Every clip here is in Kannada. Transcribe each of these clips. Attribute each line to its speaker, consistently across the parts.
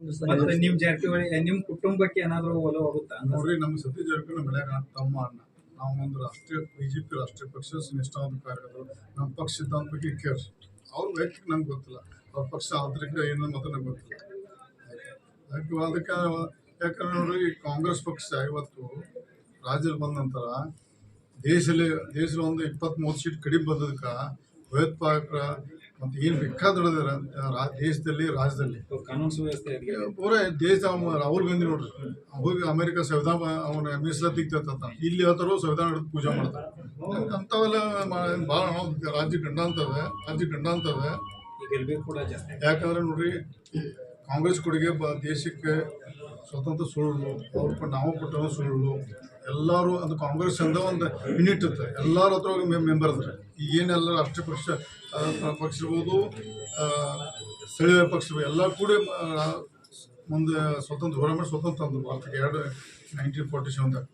Speaker 1: ಮತ್ತೆ ನಿಮ್ ಜಾರಕಿಹೊಳಿ ನಿಮ್ ಕುಟುಂಬಕ್ಕೆ ಏನಾದ್ರು ಒಲವು ಆಗುತ್ತಾ
Speaker 2: ನೋಡ್ರಿ ನಮ್ಮ ಸತೀಶ್ ಜಾರಕಿಹೊಳಿ ಬೆಳೆಯಾಗ ತಮ್ಮ ಅಣ್ಣ ನಾವು ಒಂದು ರಾಷ್ಟ್ರೀಯ ಬಿಜೆಪಿ ರಾಷ್ಟ್ರೀಯ ಪಕ್ಷದ ನಿಷ್ಠಾವಂತ ಕಾರ್ಯಕರ್ತರು ನಮ್ಮ ಪಕ್ಷ ಸಿದ್ಧಾಂತ ಬಗ್ಗೆ ಕೇರ್. ಅವ್ರ ವೈಯಕ್ತಿಕ ನಂಗೆ ಗೊತ್ತಿಲ್ಲ ಅವ್ರ ಪಕ್ಷ ಆಂತರಿಕ ಏನು ಮಾತ್ರ ನಂಗೆ ಗೊತ್ತಿಲ್ಲ. ಅದಕ್ಕೆ ಅದಕ್ಕೆ ಯಾಕಂದ್ರೆ ನೋಡ್ರಿ ಕಾಂಗ್ರೆಸ್ ಪಕ್ಷ ಇವತ್ತು ರಾಜ್ಯದಲ್ಲಿ ಬಂದ ನಂತರ ದೇಶದಲ್ಲಿ ದೇಶದಲ್ಲಿ ಒಂದು ಇಪ್ಪತ್ತ್ ಮೂವತ್ತು ಸೀಟ್ ಕಡಿಮೆ ಬಂದದಕ್ಕೆ ಭಯೋತ್ಪಾದಕರ ಮತ್ತು ಏನು ಬೇಕಾದೊಳದಾರ ದೇಶದಲ್ಲಿ ರಾಜ್ಯದಲ್ಲಿ.
Speaker 1: ಕಾನೂನು ಸುವ್ಯವಸ್ಥೆ.
Speaker 2: ಪೂರ ದೇಶ ರಾಹುಲ್ ಗಾಂಧಿ ನೋಡ್ರಿ. ಹೋಗಿ ಅಮೆರಿಕ ಸಂವಿಧಾನ ಅವನ ಮೀಸಲಾತಿ ತೆಗ್ತಾನ ಇಲ್ಲಿ ಹೇಳ್ತಾರೋ ಸಂವಿಧಾನ ಹಿಡಿದು ಪೂಜೆ ಮಾಡ್ತಾರೆ. ಅಂಥವೆಲ್ಲ ಭಾಳ ರಾಜ್ಯ ಗಂಡಾಂತದ ರಾಜ್ಯ ಗಂಡಾಂತದ.
Speaker 1: ಈಗ ಎಲ್ಬಿ ಕೂಡ ಜಾಸ್ತಿ.
Speaker 2: ಯಾಕಂದ್ರೆ ನೋಡ್ರಿ ಕಾಂಗ್ರೆಸ್ ಕೊಡುಗೆ ಬ ದೇಶಕ್ಕೆ ಸ್ವತಂತ್ರ ಸುಳ್ಳು ಅವ್ರ ನಾವು ಕೊಟ್ಟರು ಸುಳ್ಳು ಎಲ್ಲರೂ ಅದು ಕಾಂಗ್ರೆಸ್ ಅಂದ ಒಂದು ಯೂನಿಟ್ ಇರ್ತದೆ ಎಲ್ಲರ ಹತ್ರ ಮೆಂಬರ್ ಅಂದರೆ ಈಗ ಏನೆಲ್ಲ ರಾಷ್ಟ್ರೀಯ ಪಕ್ಷ ಪಕ್ಷ ಇರ್ಬೋದು ಸ್ಥಳೀಯ ಪಕ್ಷ ಎಲ್ಲ ಕೂಡ ಮುಂದೆ ಸ್ವತಂತ್ರ ಹೋರಾಟ ಸ್ವತಂತ್ರ ಅಂದರು ಭಾರತಕ್ಕೆ ಎರಡು ನೈನ್ಟೀನ್ ಫೋರ್ಟಿ ಸೆವೆನ್ದಾಗ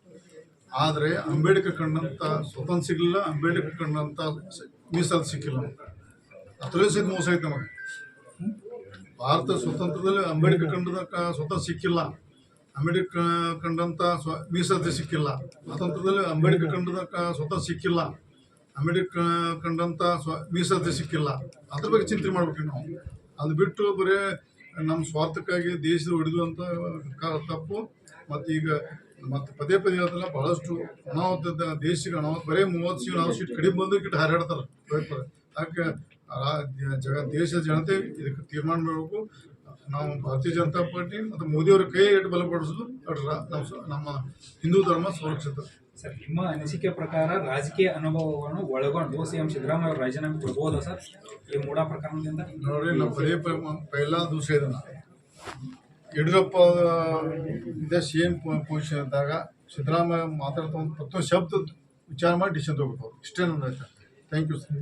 Speaker 2: ಆದರೆ ಅಂಬೇಡ್ಕರ್ ಕಂಡಂಥ ಸ್ವತಂತ್ರ ಸಿಗಲಿಲ್ಲ, ಅಂಬೇಡ್ಕರ್ ಕಂಡಂಥ ಮೀಸಲು ಸಿಕ್ಕಿಲ್ಲ. ಅದರಲ್ಲಿ ಸಹಿತ ಮೋಸ ಐತೆ ನಮಗೆ. ಭಾರತ ಸ್ವತಂತ್ರದಲ್ಲಿ ಅಂಬೇಡ್ಕರ್ ಕಂಡದ ಕ- ಸ್ವತಂತ್ರ ಸಿಕ್ಕಿಲ್ಲ. ಅಂಬೇಡ್ಕರ್ ಕಂಡಂಥ ಸ್ವ ಸಿಕ್ಕಿಲ್ಲ. ಸ್ವಾತಂತ್ರ್ಯದಲ್ಲಿ ಅಂಬೇಡ್ಕರ್ ಕಂಡದ ಸ್ವತಃ ಸಿಕ್ಕಿಲ್ಲ. ಅಂಬೇಡ್ಕರ್ ಕಂಡಂಥ ಸ್ವ ಸಿಕ್ಕಿಲ್ಲ. ಅದ್ರ ಬಗ್ಗೆ ಚಿಂತೆ ಮಾಡ್ಬೇಕು ನಾವು. ಅದು ಬಿಟ್ಟು ಬರೀ ನಮ್ಮ ಸ್ವಾರ್ಥಕ್ಕಾಗಿ ದೇಶದ ಹೊಡೆದು ಅಂತ ತಪ್ಪು. ಮತ್ತು ಈಗ ಮತ್ತು ಪದೇ ಪದೇ ಹೇಳ್ತಲ್ಲ ಬಹಳಷ್ಟು ಅನಾಹುತ ದೇಶಕ್ಕೆ ಅನಾಹುತ ಬರೀ ಮೂವತ್ತು ಸೀಟ್ ನಾವು ಸೀಟ್ ಕಡಿಮೆ ಬಂದು ಕಿಟ್ಟು ಹಾರಾಡ್ತಾರೆ. ಯಾಕೆ? ಜಗ ದೇಶದ ಜನತೆ ಇದಕ್ಕೆ ತೀರ್ಮಾನ ಮಾಡಬೇಕು. ನಾವು ಭಾರತೀಯ ಜನತಾ ಪಾರ್ಟಿ ಮತ್ತು ಮೋದಿಯವರ ಕೈ ಇಟ್ಟು ಬಲಪಡಿಸೋದು ನಮ್ಮ ನಮ್ಮ ಹಿಂದೂ ಧರ್ಮ ಸುರಕ್ಷಿತ.
Speaker 1: ಸರ್ ನಿಮ್ಮ ಅನಿಸಿಕೆ ಪ್ರಕಾರ ರಾಜಕೀಯ ಅನುಭವವನ್ನು ಒಳಗೊಂಡು ಸಿಎಂ ಸಿದ್ದರಾಮಯ್ಯ ಅವರು ರಾಜೀನಾಮೆ ಕೊಡ್ಬೋದಾ ಸರ್? ಈ ಮೂಢ ಪ್ರಕರಣದಿಂದ?
Speaker 2: ನೋಡ್ರಿ ನಾವು ಪದೇ ಪೈಲ ದಿವಸ ಇದನ್ನ. ಯಡಿಯೂರಪ್ಪ ಇಂದ ಸಿ ಎಂ ಪೊಸಿಷನ್ ಇದ್ದಾಗ ಸಿದ್ದರಾಮಯ್ಯ ಮಾತಾಡ್ತಾ ಒಂದು ಪ್ರತಿಯೊಂದು ಶಬ್ದ ವಿಚಾರ ಮಾಡಿ ಡಿಸಿಷನ್ ತಗೋಬೇಕು ಇಷ್ಟೇ ನನ್ನ ಥ್ಯಾಂಕ್ ಯು ಸರ್